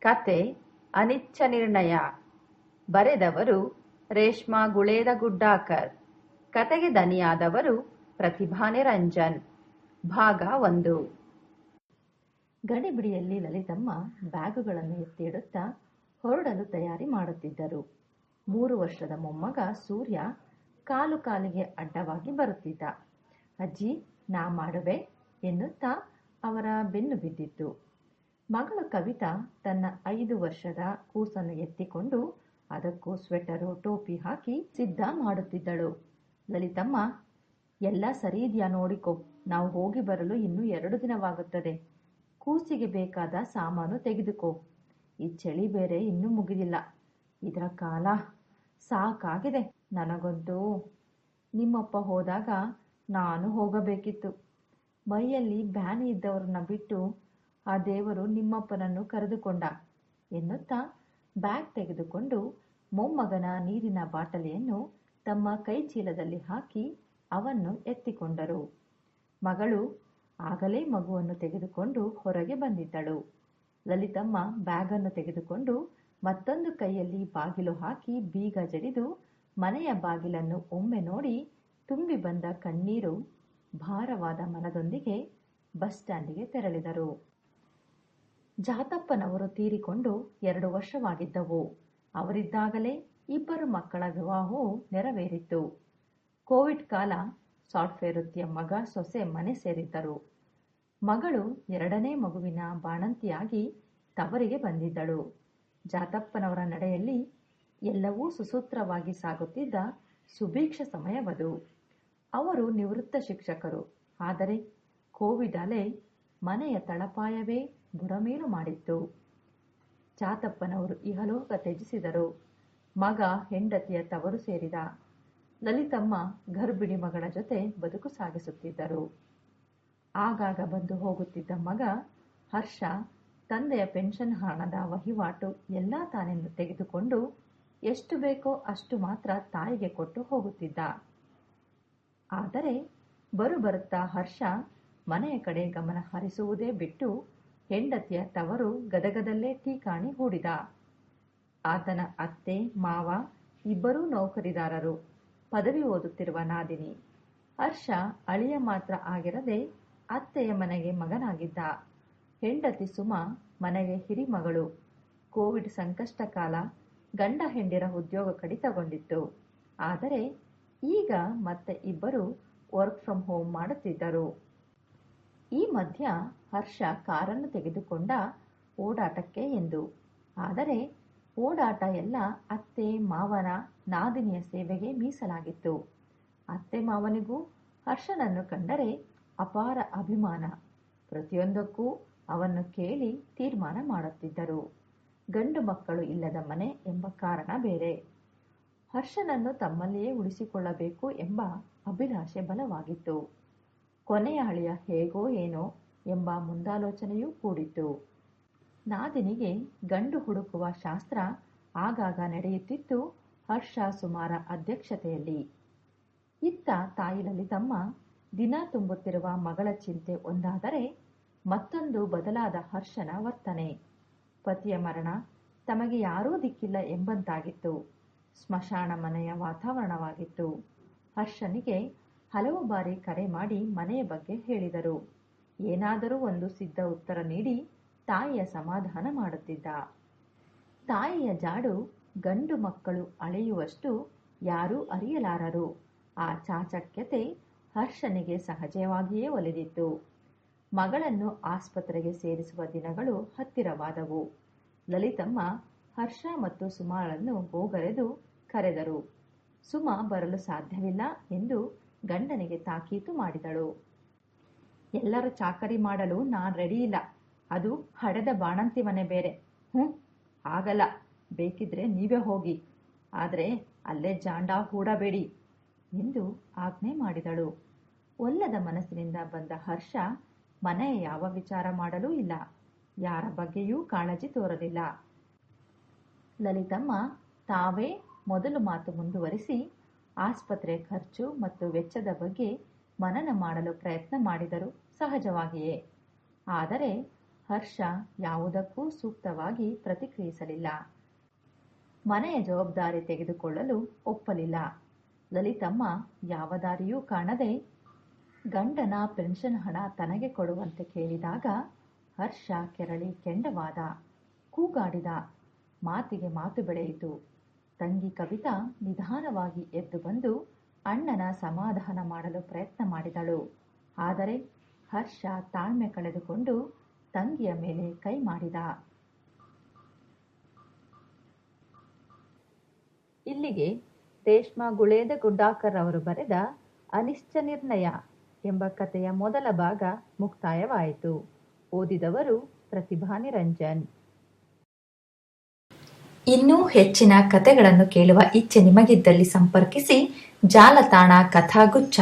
ಕತೆ ಅನಿಚ್ಛ ನಿರ್ಣಯ. ಬರೆದವರು ರೇಷ್ಮಾ ಗುಳೇದ ಗುಡ್ಡಾಕರ್. ಕತೆಗೆ ದನಿಯಾದವರು ಪ್ರತಿಭಾ ನಿರಂಜನ್ ಭಾಗ ಒಂದು. ಗಡಿಬಿಡಿಯಲ್ಲಿ ಲಲಿತಮ್ಮ ಬ್ಯಾಗುಗಳನ್ನು ಎತ್ತಿಡುತ್ತಾ ಹೊರಡಲು ತಯಾರಿ ಮಾಡುತ್ತಿದ್ದರು. ಮೂರು ವರ್ಷದ ಮೊಮ್ಮಗ ಸೂರ್ಯ ಕಾಲು ಕಾಲಿಗೆ ಅಡ್ಡವಾಗಿ ಬರುತ್ತಿದ್ದ. ಅಜ್ಜಿ, ನಾ ಮಾಡುವೆ ಎನ್ನುತ್ತಾ ಅವರ ಬೆನ್ನು ಬಿದ್ದಿತ್ತು. ಮಗಳು ಕವಿತಾ ತನ್ನ ಐದು ವರ್ಷದ ಕೂಸನ್ನು ಎತ್ತಿಕೊಂಡು ಅದಕ್ಕೂ ಸ್ವೆಟರು, ಟೋಪಿ ಹಾಕಿ ಸಿದ್ಧ ಮಾಡುತ್ತಿದ್ದಳು. ಲಲಿತಮ್ಮ, ಎಲ್ಲ ಸರಿ ಇದೆಯಾ ನೋಡಿಕೊ, ನಾವು ಹೋಗಿ ಬರಲು ಇನ್ನೂ ಎರಡು ದಿನವಾಗುತ್ತದೆ. ಕೂಸಿಗೆ ಬೇಕಾದ ಸಾಮಾನು ತೆಗೆದುಕೋ. ಈ ಚಳಿ ಬೇರೆ ಇನ್ನೂ ಮುಗಿದಿಲ್ಲ. ಇದರ ಕಾಲ ಸಾಕಾಗಿದೆ ನನಗಂತೂ. ನಿಮ್ಮಪ್ಪ ಹೋದಾಗ ನಾನು ಹೋಗಬೇಕಿತ್ತು. ಮೈಯಲ್ಲಿ ಬ್ಯಾನಿ ಇದ್ದವರನ್ನ ಬಿಟ್ಟು ಆ ದೇವರು ನಿಮ್ಮಪ್ಪನನ್ನು ಕರೆದುಕೊಂಡ ಎನ್ನುತ್ತಾ ಬ್ಯಾಗ್ ತೆಗೆದುಕೊಂಡು ಮೊಮ್ಮಗನ ನೀರಿನ ಬಾಟಲಿಯನ್ನು ತಮ್ಮ ಕೈಚೀಲದಲ್ಲಿ ಹಾಕಿ ಅವನ್ನು ಎತ್ತಿಕೊಂಡರು. ಮಗಳು ಆಗಲೇ ಮಗುವನ್ನು ತೆಗೆದುಕೊಂಡು ಹೊರಗೆ ಬಂದಿದ್ದಳು. ಲಲಿತಮ್ಮ ಬ್ಯಾಗನ್ನು ತೆಗೆದುಕೊಂಡು ಮತ್ತೊಂದು ಕೈಯಲ್ಲಿ ಬಾಗಿಲು ಹಾಕಿ ಬೀಗ ಜಡಿದು ಮನೆಯ ಬಾಗಿಲನ್ನು ಒಮ್ಮೆ ನೋಡಿ ತುಂಬಿ ಬಂದ ಕಣ್ಣೀರು ಭಾರವಾದ ಮನದೊಂದಿಗೆ ಬಸ್ ಸ್ಟ್ಯಾಂಡಿಗೆ ತೆರಳಿದರು. ಜಾತಪ್ಪನವರು ತೀರಿಕೊಂಡು ಎರಡು ವರ್ಷವಾಗಿದ್ದವು. ಅವರಿದ್ದಾಗಲೇ ಇಬ್ಬರು ಮಕ್ಕಳ ವಿವಾಹವು ನೆರವೇರಿತ್ತು. ಕೋವಿಡ್ ಕಾಲ ಸಾಫ್ಟ್ವೇರ್ ವೃತ್ತಿಯ ಮಗ, ಸೊಸೆ, ಮನೆ ಸೇರಿದ್ದರು. ಮಗಳು ಎರಡನೇ ಮಗುವಿನ ಬಾಣಂತಿಯಾಗಿ ತವರಿಗೆ ಬಂದಿದ್ದಳು. ಜಾತಪ್ಪನವರ ನಡೆಯಲ್ಲಿ ಎಲ್ಲವೂ ಸುಸೂತ್ರವಾಗಿ ಸಾಗುತ್ತಿದ್ದ ಸುಭೀಕ್ಷ ಸಮಯವದು. ಅವರು ನಿವೃತ್ತ ಶಿಕ್ಷಕರು. ಆದರೆ ಕೋವಿಡ್ ಅಲೆ ಮನೆಯ ತಳಪಾಯವೇ ಬುಡಮೇಲು ಮಾಡಿತ್ತು. ಚಾತಪ್ಪನವರು ಇಹಲೋಕ ತ್ಯಜಿಸಿದರು. ಮಗ ಹೆಂಡತಿಯ ತವರು ಸೇರಿದ. ಲಲಿತಮ್ಮ ಗರ್ಭಿಣಿ ಮಗಳ ಜೊತೆ ಬದುಕು ಸಾಗಿಸುತ್ತಿದ್ದರು. ಆಗಾಗ ಬಂದು ಹೋಗುತ್ತಿದ್ದ ಮಗ ಹರ್ಷ ತಂದೆಯ ಪೆನ್ಷನ್ ಹಣದ ವಹಿವಾಟು ಎಲ್ಲ ತಾನೆಂದು ತೆಗೆದುಕೊಂಡು ಎಷ್ಟು ಬೇಕೋ ಅಷ್ಟು ಮಾತ್ರ ತಾಯಿಗೆ ಕೊಟ್ಟು ಹೋಗುತ್ತಿದ್ದ. ಆದರೆ ಬರುಬರುತ್ತಾ ಹರ್ಷ ಮನೆಯ ಕಡೆ ಗಮನ ಹರಿಸುವುದೇ ಬಿಟ್ಟು ಹೆಂಡತಿಯ ತವರು ಗದಗದಲ್ಲೇ ಠೀಕಾಣಿ ಹೂಡಿದ. ಆತನ ಅತ್ತೆ, ಮಾವ, ಇಬ್ಬರೂ ನೌಕರಿದಾರರು. ಪದವಿ ಓದುತ್ತಿರುವ ನಾದಿನಿ. ಹರ್ಷ ಅಳಿಯ ಮಾತ್ರ ಆಗಿರದೆ ಅತ್ತೆಯ ಮನೆಗೆ ಮಗನಾಗಿದ್ದ. ಹೆಂಡತಿ ಸುಮ ಮನೆಗೆ ಹಿರಿಮಗಳು ಕೋವಿಡ್ ಸಂಕಷ್ಟ ಕಾಲ ಗಂಡ ಹೆಂಡಿರ ಉದ್ಯೋಗ ಕಡಿತಗೊಂಡಿತ್ತು. ಆದರೆ ಈಗ ಮತ್ತೆ ಇಬ್ಬರು ವರ್ಕ್ ಫ್ರಮ್ ಹೋಮ್ ಮಾಡುತ್ತಿದ್ದರು. ಈ ಮಧ್ಯ ಹರ್ಷ ಕಾರನ್ನು ತೆಗೆದುಕೊಂಡ ಓಡಾಟಕ್ಕೆ ಎಂದು. ಆದರೆ ಓಡಾಟ ಎಲ್ಲ ಅತ್ತೆ, ಮಾವನ ನಾದಿನಿಯ ಸೇವೆಗೆ ಮೀಸಲಾಗಿತ್ತು. ಅತ್ತೆ ಮಾವನಿಗೂ ಹರ್ಷನನ್ನು ಕಂಡರೆ ಅಪಾರ ಅಭಿಮಾನ. ಪ್ರತಿಯೊಂದಕ್ಕೂ ಅವನ್ನು ಕೇಳಿ ತೀರ್ಮಾನ ಮಾಡುತ್ತಿದ್ದರು. ಗಂಡು ಮಕ್ಕಳು ಇಲ್ಲದ ಮನೆ ಎಂಬ ಕಾರಣ ಬೇರೆ. ಹರ್ಷನನ್ನು ತಮ್ಮಲ್ಲಿಯೇ ಉಳಿಸಿಕೊಳ್ಳಬೇಕು ಎಂಬ ಅಭಿಲಾಷೆ ಬಲವಾಗಿತ್ತು. ಕೊನೆಯ ಅಳಿಯ ಹೇಗೋ ಏನೋ ಎಂಬ ಮುಂದಾಲೋಚನೆಯೂ ಕೂಡಿತ್ತು. ನಾದಿನಿಗೆ ಗಂಡು ಹುಡುಕುವ ಶಾಸ್ತ್ರ ಆಗಾಗ ನಡೆಯುತ್ತಿತ್ತು ಹರ್ಷ ಸುಮಾರ ಅಧ್ಯಕ್ಷತೆಯಲ್ಲಿ. ಇತ್ತ ತಾಯಿ ಲಲಿತಮ್ಮ ದಿನ ತುಂಬುತ್ತಿರುವ ಮಗಳ ಚಿಂತೆ ಒಂದಾದರೆ ಮತ್ತೊಂದು ಬದಲಾದ ಹರ್ಷನ ವರ್ತನೆ. ಪತಿಯ ಮರಣ ತಮಗೆ ಯಾರೂ ದಿಕ್ಕಿಲ್ಲ ಎಂಬಂತಾಗಿತ್ತು. ಸ್ಮಶಾನ ಮನೆಯ ವಾತಾವರಣವಾಗಿತ್ತು. ಹರ್ಷನಿಗೆ ಹಲವು ಬಾರಿ ಕರೆ ಮಾಡಿ ಮನೆಯ ಬಗ್ಗೆ ಹೇಳಿದರು. ಏನಾದರೂ ಒಂದು ಸಿದ್ಧ ಉತ್ತರ ನೀಡಿ ತಾಯಿಯ ಸಮಾಧಾನ ಮಾಡುತ್ತಿದ್ದ. ತಾಯಿಯ ಜಾಡು ಗಂಡು ಮಕ್ಕಳು ಅಳೆಯುವಷ್ಟು ಯಾರೂ ಅರಿಯಲಾರರು. ಆ ಚಾಚಕ್ಯತೆ ಹರ್ಷನಿಗೆ ಸಹಜವಾಗಿಯೇ ಒಲಿದಿತ್ತು. ಮಗಳನ್ನು ಆಸ್ಪತ್ರೆಗೆ ಸೇರಿಸುವ ದಿನಗಳು ಹತ್ತಿರವಾದವು. ಲಲಿತಮ್ಮ ಹರ್ಷ ಮತ್ತು ಸುಮಾಳನ್ನು ಗೋಗರೆದು ಕರೆದರು. ಸುಮ ಬರಲು ಸಾಧ್ಯವಿಲ್ಲ ಎಂದು ಗಂಡನಿಗೆ ತಾಕೀತು ಮಾಡಿದಳು. ಎಲ್ಲರೂ ಚಾಕರಿ ಮಾಡಲು ನಾನ್ ರೆಡಿ ಇಲ್ಲ. ಅದು ಹಡೆದ ಬಾಣಂತಿ ಮನೆ ಬೇರೆ. ಹ್ಞೂ ಆಗಲ್ಲ. ಬೇಕಿದ್ರೆ ನೀವೇ ಹೋಗಿ. ಆದರೆ ಅಲ್ಲೇ ಜಾಂಡ ಹೂಡಬೇಡಿ ಎಂದು ಆಜ್ಞೆ ಮಾಡಿದಳು. ಒಲ್ಲದ ಮನಸ್ಸಿನಿಂದ ಬಂದ ಹರ್ಷ ಮನೆ ಯಾವ ವಿಚಾರ ಮಾಡಲೂ ಇಲ್ಲ. ಯಾರ ಬಗ್ಗೆಯೂ ಕಾಳಜಿ ತೋರಲಿಲ್ಲ. ಲಲಿತಮ್ಮ ತಾವೇ ಮೊದಲು ಮಾತು ಮುಂದುವರಿಸಿ ಆಸ್ಪತ್ರೆ ಖರ್ಚು ಮತ್ತು ವೆಚ್ಚದ ಬಗ್ಗೆ ಮನನ ಮಾಡಲು ಪ್ರಯತ್ನ ಮಾಡಿದರು ಸಹಜವಾಗಿಯೇ. ಆದರೆ ಹರ್ಷ ಯಾವುದಕ್ಕೂ ಸೂಕ್ತವಾಗಿ ಪ್ರತಿಕ್ರಿಯಿಸಲಿಲ್ಲ. ಮನೆಯ ಜವಾಬ್ದಾರಿ ತೆಗೆದುಕೊಳ್ಳಲು ಒಪ್ಪಲಿಲ್ಲ. ಲಲಿತಮ್ಮ, ಯಾವ ದಾರಿಯೂ ಕಾಣದೆ ಗಂಡನ ಪೆನ್ಷನ್ ಹಣ ತನಗೆ ಕೊಡುವಂತೆ ಕೇಳಿದಾಗ ಹರ್ಷ ಕೆರಳಿ ಕೆಂಡವಾದ, ಕೂಗಾಡಿದ ಮಾತಿಗೆ ಮಾತು ಬೆಳೆಯಿತು. ತಂಗಿ ಕವಿತಾ ನಿಧಾನವಾಗಿ ಎದ್ದು ಬಂದು ಅಣ್ಣನ ಸಮಾಧಾನ ಮಾಡಲು ಪ್ರಯತ್ನ ಮಾಡಿದಳು. ಆದರೆ ಹರ್ಷ ತಾಳ್ಮೆ ಕಳೆದುಕೊಂಡು ತಂಗಿಯ ಮೇಲೆ ಕೈ ಮಾಡಿದ. ಇಲ್ಲಿಗೆ ರೇಷ್ಮಾ ಗುಳೇದ ಗುಡ್ಡಾಕರ್ ಅವರು ಬರೆದ ಅನಿಶ್ಚ ನಿರ್ಣಯ ಎಂಬ ಕಥೆಯ ಮೊದಲ ಭಾಗ ಮುಕ್ತಾಯವಾಯಿತು. ಓದಿದವರು ಪ್ರತಿಭಾ ನಿರಂಜನ್ ಇನ್ನೂ ಹೆಚ್ಚಿನ ಕಥೆಗಳನ್ನು ಕೇಳುವ ಇಚ್ಛೆ ನಿಮಗಿದ್ದಲ್ಲಿ ಸಂಪರ್ಕಿಸಿ ಜಾಲತಾಣ ಕಥಾಗುಚ್ಛ.